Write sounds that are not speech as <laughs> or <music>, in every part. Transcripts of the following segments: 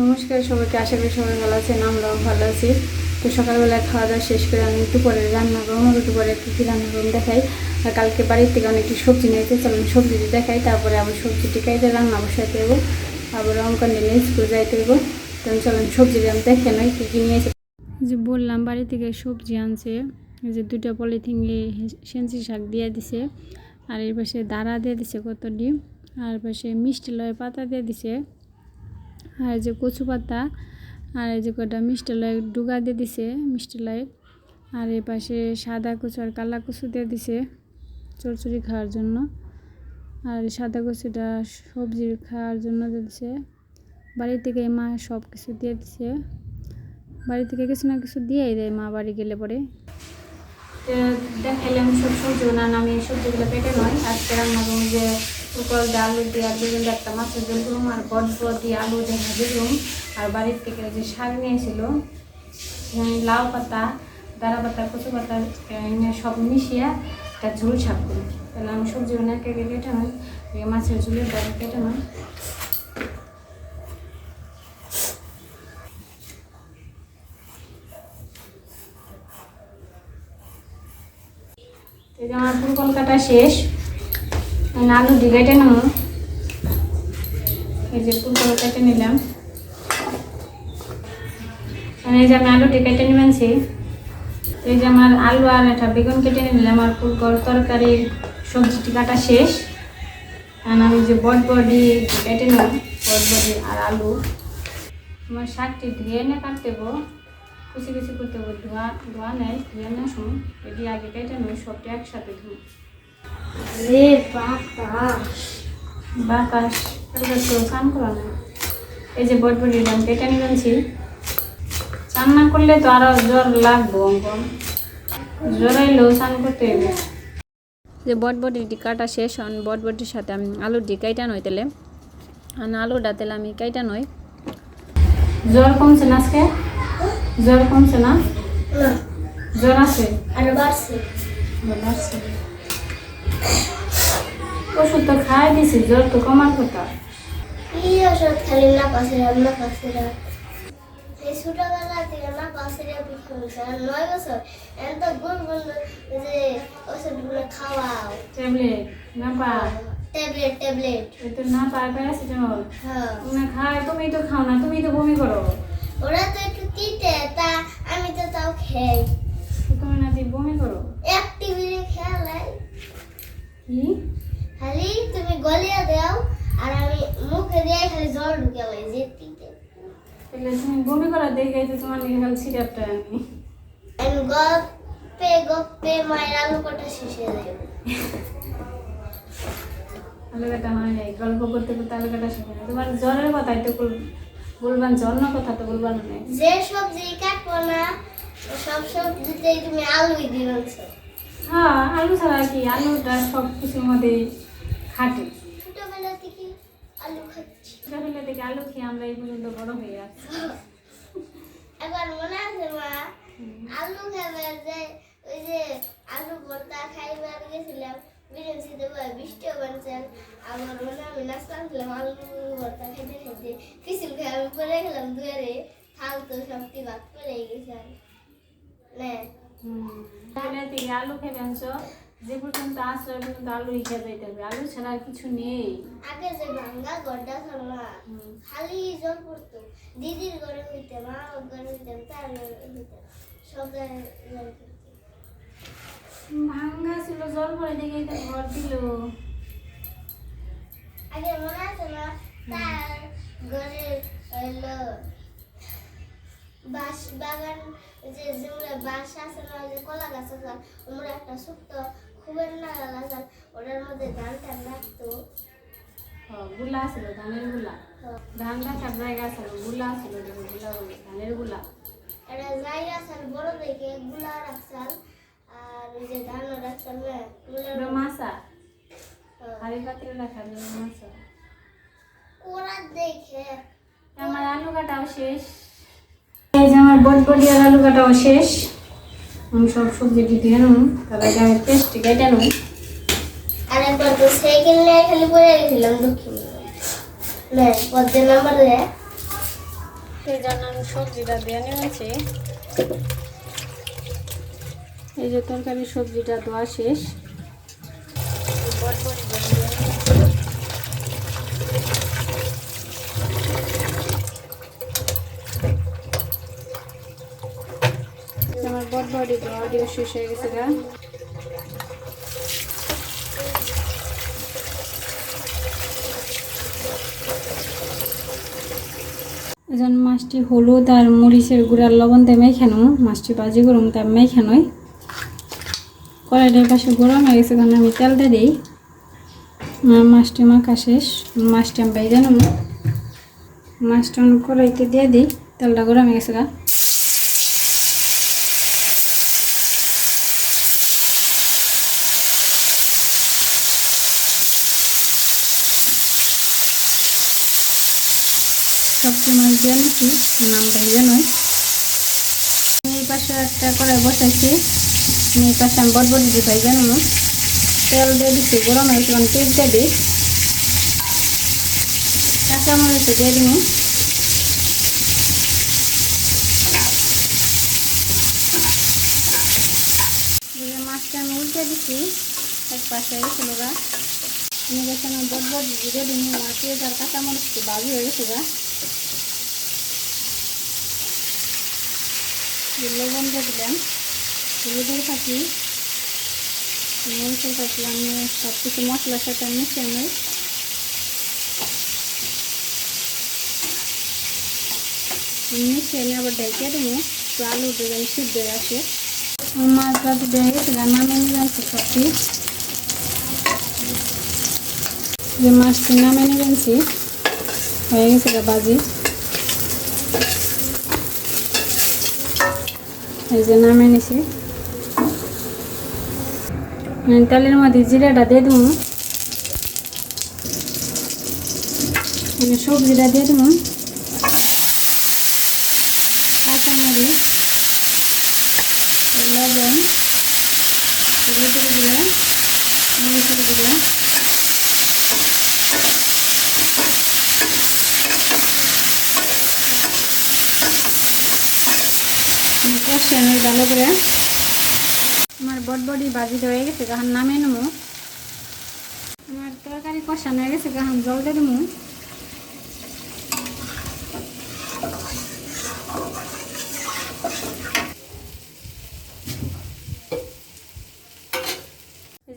নমস্কার সবাইকে, আশা করি সবাই ভালো আছেন, আমরাও ভালো আছি। তো সকালবেলা খাওয়া দাওয়া শেষ করে আমি দুপুরে রান্না করব, আমার দুপুরে একটু রান্না করব দেখাই। আর কালকে বাড়ির থেকে অনেকটি সবজি নিয়েছে চলুন সবজিটি দেখাই, তারপরে আবার সবজিটি কাইতে রান্না বসাইতে হইব আবার অঙ্কন নিয়ে স্কুল যাইতে হইব তখন চলুন সবজিটি আমি দেখে নই, কী কী নিয়েছে যে বললাম, বাড়ি থেকে সবজি আনছে যে দুটো পলিথিনে সেঞ্চি শাক দিয়ে দিছে। আর এর পাশে দাঁড়া দিয়ে দিছে কতটি, আর পাশে মিষ্টি লয় পাতা দিয়ে দিছে। আর এই যে কচু পাতা, আর এই যে কটা মিষ্টি লয় ডুগা দিয়ে দিছে, মিষ্টি লয় আর এই পাশে সাদা কচু আর কালা কচু দিয়ে দিছে চরচড়ি খাওয়ার জন্য। আর সাদা কচুটা সবজি খাওয়ার জন্য দিয়ে দিছে। বাড়ি থেকে মা সব কিছু দিয়ে দিছে। বাড়ি থেকে কিছু না কিছু দিয়েই দেয় মা বাড়ি গেলে পরে। দেখাইলাম সব সবজি না আমি সবজিগুলো পেটে নয়। আজকে রান্না যে দিয়ে আলু দিয়ে আর বেগুন একটা মাছের ঝোল করুম আর বড্ড দিয়ে আলু দেখা দিলাম আর বাড়ির থেকে যে শাক নিয়েছিল লাউ পাতা দাঁড়া পাতা, কচু পাতা সব মিশিয়ে একটা ঝোল শাক করি। তাহলে আমি সবজি না কেটে নয় মাছের ঝোলের ডাল কেটে নয় আমার ফুলকল কাটা শেষ। আলু ডিগাইটে নেব। এই যে ফুলকল কেটে নিলাম। আর এই যে আমি আলু ডিগাইটে নিবেনছি এই যে আমার আলু আর একটা বেগুন কেটে নিলাম আর ফুলকল তরকারির সবজিটি কাটা শেষ। আর আমি যে বট বডি কেটে নেব, বট বডি আর আলু। আমার শাকটি ধুয়ে এনে কাটতে দেবো। কুচি কুচি করতে হবে, ধোয়া ধোয়া নেয় ধুয়ে না শুন এটি আগে কেটে নই সবটা একসাথে ধুই রে বাতাস। বাতাস। কালকে তো স্নান করা না এই যে বট বটি দাম কেটে নিয়েছি স্নান না করলে তো আরও জ্বর লাগবো অঙ্কন। জ্বর এলেও স্নান করতে হবে যে বটবটিটি কাটা শেষ হন বটবটির সাথে আমি আলুটি কাইটা নই তেলে। আর আলুটা তেলে আমি কাইটা নই জ্বর কমছে না আজকে? জ্বর কমছে না? না। জ্বর আছে? আর বাড়ছে। বাড়ছে। ওষুধ তো খাই দিছি জ্বর তো কমার কথা। কি ওষুধ খালি না পাশে না পাশে এই ছোটবেলা থেকে না পাশে পিঠে আর নয় বছর এখন তো গুন গুন যে ওষুধগুলো খাওয়াও। ট্যাবলেট না পা? Tablet tablet. তো না পায় প্যারাসিটামল। হ্যাঁ। না খায় তুমি তো খাও না তুমি তো বমি করো। ওরা তো একটু তিতে তা আমি তো তাও খাই। তুমি না বমি করো? এক টিভিতে খেয়ালাই কি খালি তুমি গলিয়ে দাও আর আমি মুখে দিয়ে খালি জল ঢুকে লাই যে তাহলে তুমি বমি করা দেখে তো তোমার নিয়ে গেল সিরাপটা আমি আমি গপ্পে গপ্পে মায়ের আলু কটা শেষ হয়ে যাবে আলু হয় নাই গল্প করতে করতে আলু কাটা শেখে না তোমার জ্বরের কথাই তো বল- বলবান যে অন্য কথা তো বলবান না যে সবজি কাটবো না সব সবজিতেই তুমি আলুই দিয়েছ হ্যাঁ আলু ছাড়া কি? আলুটা সব কিছুর মধ্যে খাটে। ছোটবেলা থেকে আলু খাচ্ছি। ছোটবেলা থেকে আলু খেয়ে আমরা এই পর্যন্ত বড় হয়ে যাচ্ছি এবার মনে আছে মা? আলু খাবার যে ওই যে আলু ভর্তা খাইবার গেছিলাম বিরিয়ানি দেবো বৃষ্টিও বানছেন আমার মনে আমি ছিলাম আলু ভর্তা খেতে খেতে পিছল খেয়ে আমি পরে গেলাম দুয়ারে ফালতু সবটি ভাত পরে গেছে। না থেকে আলু খেয়ে আনছো যে পর্যন্ত আসলে পর্যন্ত আলুই খেয়ে যাইতে হবে আলু ছাড়া আর কিছু নেই। আগে যে ভাঙ্গা গড্ডা না খালি জল পড়তো দিদির ঘরে হইতে মা ঘরে হইতে তার হইতে সব জায়গায় জল ভাঙ্গা ছিল জল পরে দেখে তো ঘর দিল। আগে মনে আছে না তার ঘরে হইল বাঁশ বাগান যে যেগুলো বাঁশ আছে না যে কলা গাছ আছে আমরা একটা ছোট্ট খুবের নাগাল আছে ওটার মধ্যে ধান টান রাখতো। গুলা ছিল ধানেরগুলা? ধান গাছার জায়গা ছিলগুলা ছিলগুলা ধানেরগুলা? এটা জায়গা আছে বড় দেখে গুলা রাখছাল আর ওই যে ধান রাখছালগুলা মাছা? হাড়ি পাত্রে রাখার জন্য মাছা? ওরা দেখে। আমার আলু কাটাও শেষ। এই যে আমার বটবডি আর আলু কাটাও শেষ। আমি সব সবজিটি দিয়ে নেব তার আগে আমি পেস্টটি কেটে নেব আর তো সাইকেল নিয়ে খালি পড়ে গেছিলাম দক্ষিণ না পদ্মে নাম্বার দেয় এই জন্য আমি সবজিটা দিয়ে নিয়েছি। এই যে তরকারি সবজিটা ধোয়া শেষ। বটবটি দিয়ে নিয়েছি। ধোয়া দিয়ে শেষ হয়ে গেছে মাছটি হলুদ আর মরিচের গুঁড়ার লবণ দিয়ে মেখানো মাছটি ভাজি করুম তাই মেখানোই কড়াইটার পাশে গরম হয়ে গেছে কারণ আমি দিয়ে দিই। মাছটি মাখা শেষ, মাছটি আমি বাইরে নেব। মাছটা কড়াইতে দিয়ে দিই, তেলটা গরম হয়ে গেছে, গা। সবটি মাছ দিয়ে নিচ্ছি নাম বাইরে নয়। আমি এই পাশে একটা কড়াই বসাইছি। আমি এই পাশে আমি বট বটি দিয়ে ভাইজা নেব। তেল দিয়ে দিচ্ছি গরম হয়েছে আমি তেল দিয়ে দিই। কাঁচামরিচ দিয়ে যে মাছটা আমি উল্টে দিচ্ছি এক পাশে গেছিল গা। আমি গেছে আমার বট বট দিয়ে দিই আমার পেঁয়াজ আর কাঁচামরিচটি বাজি হয়ে গেছে গা। লবণ দিয়ে দিলাম। হলুদের পাখি মরিচের পাখি আমি সব কিছু মশলার সাথে মিশিয়ে নেই মিশিয়ে নিয়ে আবার ডেকে দেবো। তো আলু দেবেন সিদ্ধ আসে মাছ ভাজি দিয়ে গেছে রান্না মেনে সবটি যে মাছটি নামে নিয়েছি হয়ে গেছে বাজি এই যে নামে নিছি। আমি তেলের মধ্যে জিরাটা দিয়ে দেবো। আমি সবজিটা দিয়ে দেবো কাঁচামরিচ লবণ হলুদের গুঁড়া মরিচের গুঁড়া আমি কষে আমি ভালো করে আমার বটবডি বাজি হয়ে গেছে তখন নামে নেব আমার তরকারি কষানো হয়ে গেছে তখন জল দিয়ে দেবো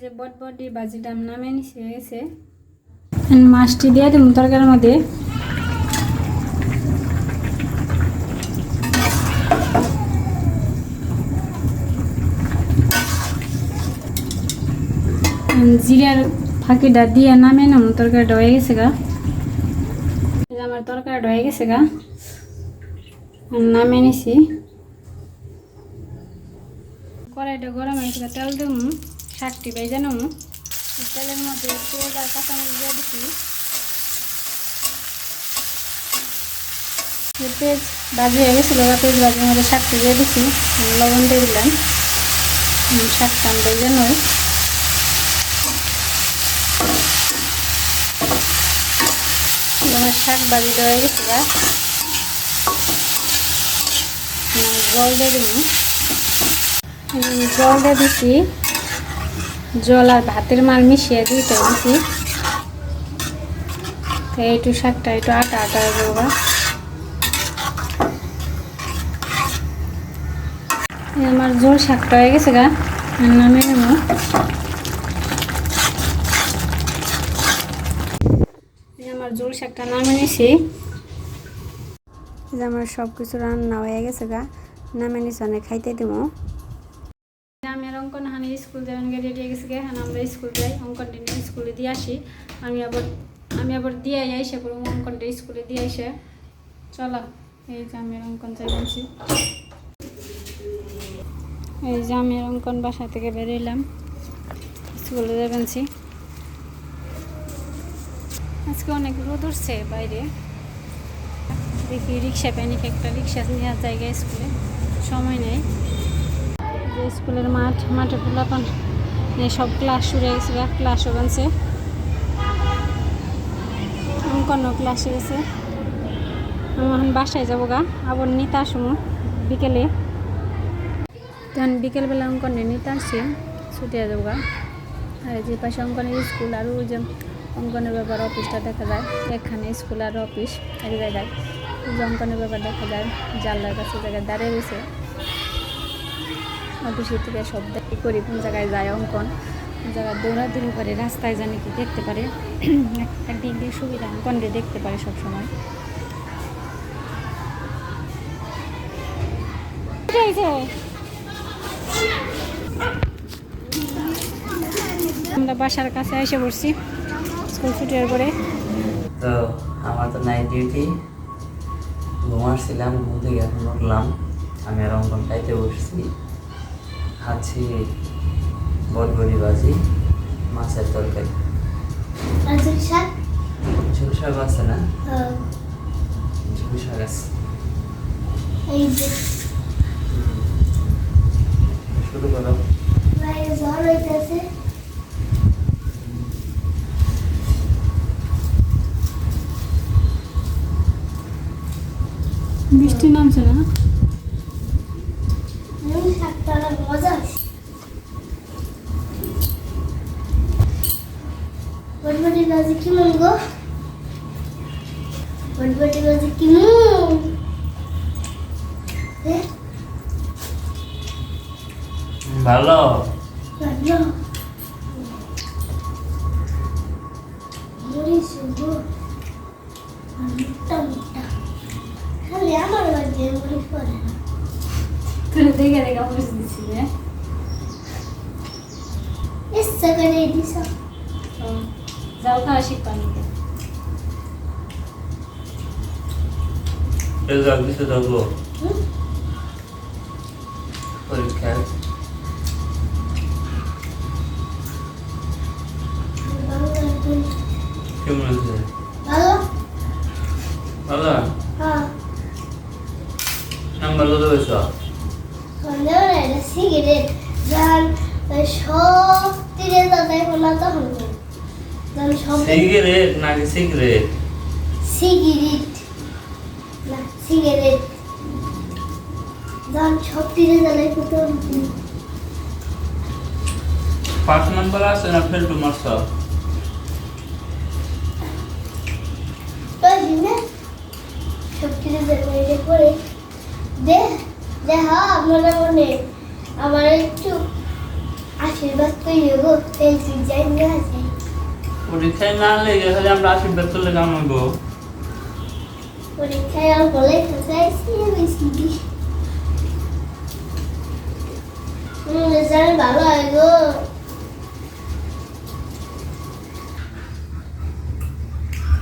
যে বটবডি বাজিটা নামে নিচে গেছে। মাছটি দিয়ে দেবো তরকারির মধ্যে। জিরার ফাঁকিটা দিয়ে নামে নাম তরকারিটা হয়ে গেছে গা। আমার তরকারিটা হয়ে গেছে গা। নামে নিছি। কড়াইটা গরম হয়ে গেছে গা, তেল দেবো শাকটি বেজে নেব। তেলের মধ্যে পেঁয়াজ আর কাঁচামরিচ দিয়ে এই পেঁয়াজ ভাজি হয়ে গেছিল পেঁয়াজ ভাজির মধ্যে শাকটি দিয়ে দিচ্ছি লবণ দিয়ে দিলাম। শাকটা বেজে নয় আমার শাক বাজিটা হয়ে গেছে জল দিয়ে দিব। জল দিয়ে দিচ্ছি জল আর ভাতের মাল মিশিয়ে দিতে দিচ্ছি তো একটু শাকটা একটু আটা আটা দেবো আমার জোর শাকটা হয়ে গেছে গা। নামে নেব। জোর শাকটা নামে নিছি যে আমার সব কিছু রান্না হয়ে গেছে গা নামে নিছি অনেক খাইতে দিব আমি আর অঙ্কন হানি স্কুল যাবেন গে রেডি হয়ে গেছে গে হান আমরা স্কুল যাই অঙ্কনটা নিয়ে স্কুলে দিয়ে আসি। আমি আবার আমি আবার দিয়ে আইসে পড়ব অঙ্কনটা স্কুলে দিয়ে আইসে। চলো এই যে আমি অঙ্কন যাই বলছি। এই যে আমি অঙ্কন বাসা থেকে বেরোলাম স্কুলে যাবেনছি আজকে অনেক রোদ উঠছে বাইরে। দেখি রিক্সা প্যানিক একটা রিক্সা নেওয়ার জায়গায় স্কুলে। সময় নেই। যে স্কুলের মাঠ, মাঠে পোলাপান সব ক্লাস শুরু গেছে ক্লাসও বানছে অঙ্কনও ক্লাসে গেছে? আমি এখন বাসায় যাব গা। আবার নিতে আসব বিকেলে। তখন বিকেলবেলা অঙ্কন নিতে আসছি ছুটে যাব গা। আর যে পাশে অঙ্কনের স্কুল, আর ওই যে অঙ্কনের ব্যাপার অফিসটা দেখা যায়। এখানে স্কুল আর অফিস এক জায়গায়। যে অঙ্কনের ব্যাপার দেখা যায়, জানলার কাছে জায়গায় দাঁড়িয়ে রয়েছে। অফিসের থেকে সব দেখি করি কোন জায়গায় যায় অঙ্কন। কোন জায়গায় দৌড়াদৌড়ি করে, রাস্তায় জানি কি দেখতে পারে। একদিক দিয়ে সুবিধা অঙ্কনকে দেখতে পারে সব সময় আমরা বাসার কাছে এসে পড়ছি। স্কুল ছুটির পরে? তো আমার তো নাইট ডিউটি ঘুমাচ্ছিলাম ঘুম থেকে এখন উঠলাম। আমি আর অঙ্কন খাইতে বসছি। খাচ্ছি বটবড়ি বাজি মাছের তরকারি। শাক ঝুল শাক আছে না? হ্যাঁ, ঝুল শাক আছে। শুরু করো। ঝড় হইতেছে। বৃষ্টি নামছে না? বটবটি বাজি কেমন গো বটবটি বাজি কেমন এ, ভালো। ভালো। মরিচ গো খালি আমার বাড়িতে মরিচ পড়ে না তুই দেখে দেখে বুঝে দিচ্ছি যে ইচ্ছা করে দিছ যাও খাওয়া শিখবা নিতে রেজাল্ট দিতে দেবো হুম? পরীক্ষা বাংলা দুই। কেমন আছে ভালো ভালো হ্যাঁ নাম্বার কত পেয়েছ সন্দেহ নাই এটা সিগারেট যখন সব তীরে দাদাই বলা তখন করি। যখন সব সিগারেট নাকি সিগারেট সিগারেট না সিগারেট যখন সব তীরে তখন পাঁচ নাম্বার আছে না তো দিনে সব তীরে দাদাই করে দে দেখা মনে মনে। আমার একটু আশীর্বাদ করি গো। পেন্সিল যাই না যাই পরীক্ষায় না লেগে খালি আমরা আশীর্বাদ করলে কেমন গো পরীক্ষায় আর চাইছি রেজাল্ট ভালো হয় গো।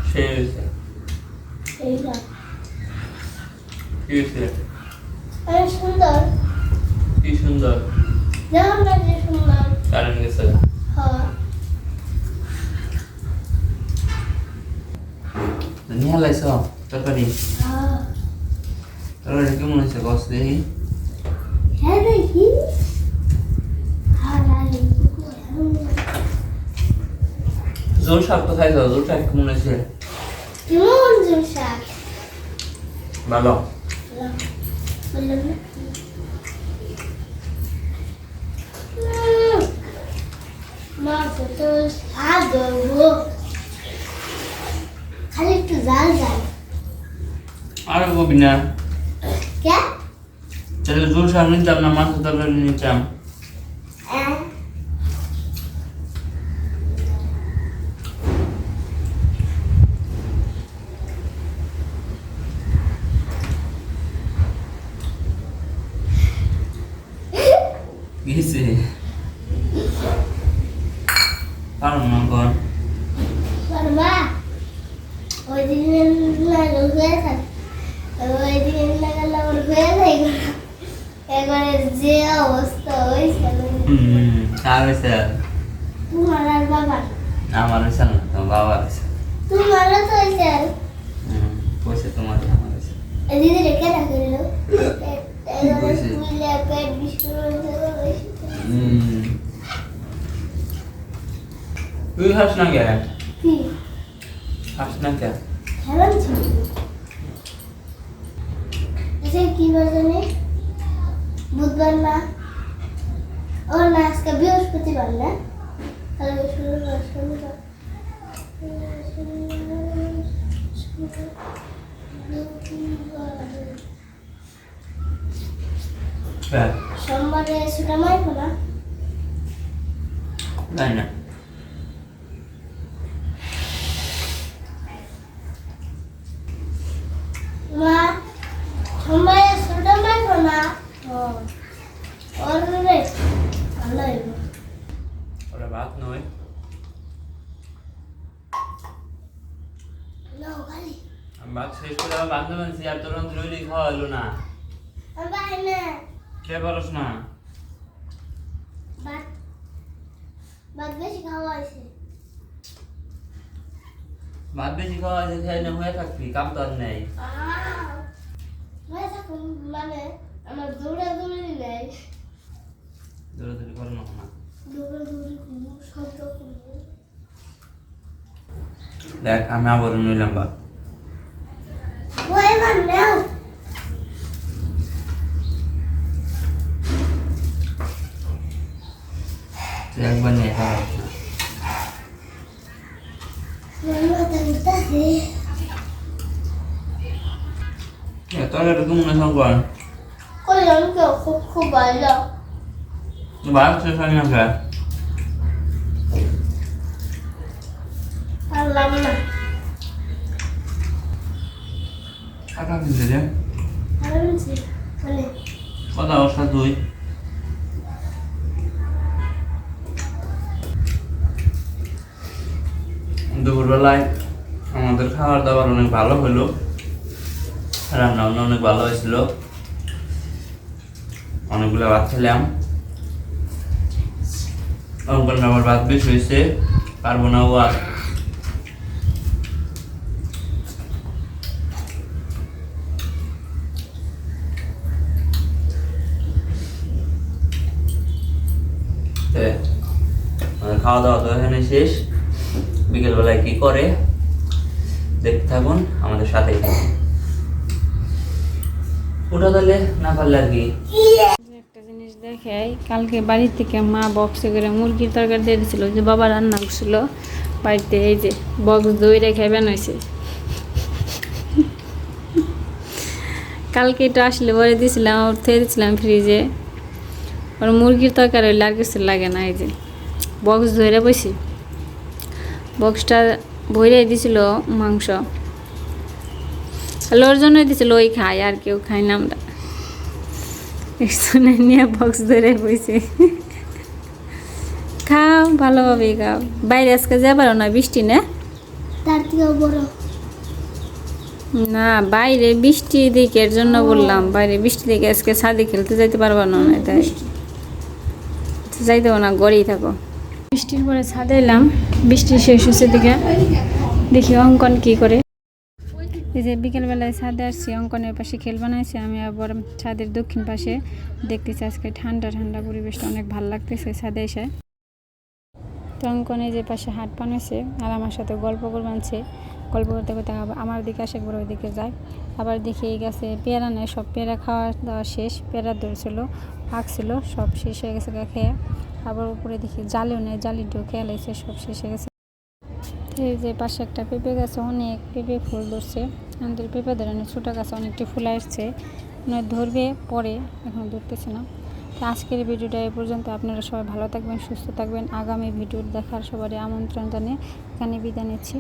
সে হয়েছে। কি হয়েছে? অনেক সুন্দর। কি সুন্দর? কারেন্ট গেছে। হওয়া নিয়ে হালাইছ তরকারি? হ্যাঁ। তরকারি কেমন হয়েছে? কস দেখি। হ্যাঁ হ্যাঁ জোর শাক তো খাইছ? জোর শাক কেমন হয়েছে? কেমন জোর শাক? ভালো। বললাম না উম, মাছ তো স্বাদ গো খালি একটু জাল জাল আর কবি না কে তাহলে জোর শাক নিতাম না মাছ তরকারি নিতাম আহ, গেছে পারো না কর বাবা ওই দিন লাগাল হয়ে থাক ওই দিন লাগাল আমার হয়ে থাকে এবারে যে অবস্থা হয়েছে আর হয়েছে তোমার আর বাবার আমার হয়েছে না তোমার বাবা হয়েছে তোমারও তো হয়েছে হুম তোমার আমার হয়েছে দিদি রেখে রাখিল পেট বিস্কুট তুই খাস না কে? না কে? খেলাম ছিল আজকে কি বার জানি বুধবার না? ও না আজকে বৃহস্পতিবার না? তাহলে শনিবার। হ্যাঁ। সোমবারে ছুটা মারবো না? না মা সোমবারে ছুটা মারবো না ও ওর রে ভালো হইব ওরা ভাত নয় আমি ভাত শেষ করে আবার বান্ধব আনছি আর তোর রইলি খাওয়া হলো না কে পারস না ভাত বেশি খাওয়া হয়েছে ভাত বেশি খাওয়া আছে খেয়ে না হয়ে থাকবি কাম তো আর নেই মানে আমার নেই দৌড়াদৌড়ি করো না দেখ আমি আবার নিলাম নাও একবার নিয়ে একটা তুমি কেউ খুব খুব ভালো শেষ হয় না খেয়ে পারলাম না টাকা কিনতে রে আরামসে মানে কথা অবস্থা তুই দুপুরবেলায় আমাদের খাবার দাবার অনেক ভালো হলো রান্না বান্না অনেক ভালো হয়েছিল অনেকগুলো ভাত খেলাম অঙ্কন আমার ভাত বেশি হয়েছে, পারব না আর। খাওয়া দাওয়া তো এখানে শেষ। বিকেলবেলায় কি করে, দেখতে থাকুন আমাদের সাথেই। থাকুন ওটা তাহলে না পারলে আর কি? দেখাই, কালকে বাড়ি থেকে মা বক্সে করে মুরগির তরকারি দিয়ে দিয়েছিল যে বাবা রান্না করছিল। বাড়িতে এই যে বক্স দই রেখে বানাইছে কালকে এটা আসলে পরে দিয়েছিলাম ওর থেকে দিয়েছিলাম ফ্রিজে ওর মুরগির তরকারি হইলে আর কিছু লাগে না, এই যে বক্স ধরে বসি। বক্সটা ভরে দিছিল মাংস। তাহলে ওর জন্যই দিছিল, ওই খাই, আর কেউ খাই না আমরা। <laughs> শুনে নিয়ে বক্স ধরে বসে খাও ভালোভাবে খাও। বাইরে আজকে যাবার না বৃষ্টি না? তার থেকেও বড়। না বাইরে বৃষ্টি দিকের জন্য বললাম। বাইরে বৃষ্টি দিকে আজকে ছাদে খেলতে যাইতে পারব না না তাই। যাইতে না গড়েই থাকো। বৃষ্টির পরে ছাদে এলাম। বৃষ্টি শেষ হচ্ছে দিকে। দেখি অঙ্কন কি করে। এই যে বিকেলবেলায় ছাদে আসছি, অঙ্কনের পাশে খেল বানাইছে, আমি আবার ছাদের দক্ষিণ পাশে দেখতেছি আজকে ঠান্ডা ঠান্ডা পরিবেশটা অনেক ভালো লাগতেছে ছাদে এসে। তো অঙ্কনে যে পাশে হাট বানাইছে, আর আমার সাথে গল্প করবানছে। গল্প করতে করতে আমার দিকে আসে, একবার ওইদিকে যায়। আবার দেখি এই গাছে পেয়ারা নেয় সব পেয়ারা খাওয়া দাওয়া শেষ, পেয়ারা ধরছিল পাকছিল সব শেষ হয়ে গেছে খেয়ে। আবার উপরে দেখি জালিও নেয় জালিটাও খেয়ে লাইছে, সব শেষ হয়ে গেছে। এই যে পাশে একটা পেঁপে গাছে, অনেক পেঁপে ফুল ধরছে। আমাদের পেঁপে ধরেন ছোটো গাছে, অনেকটি ফুল আসছে। মানে ধরবে পরে, এখন ধরতেছে না। তো আজকের ভিডিওটা এ পর্যন্ত। আপনারা সবাই ভালো থাকবেন, সুস্থ থাকবেন। আগামী ভিডিও দেখার সবারই আমন্ত্রণ জানিয়ে এখানে বিদায় নিচ্ছি।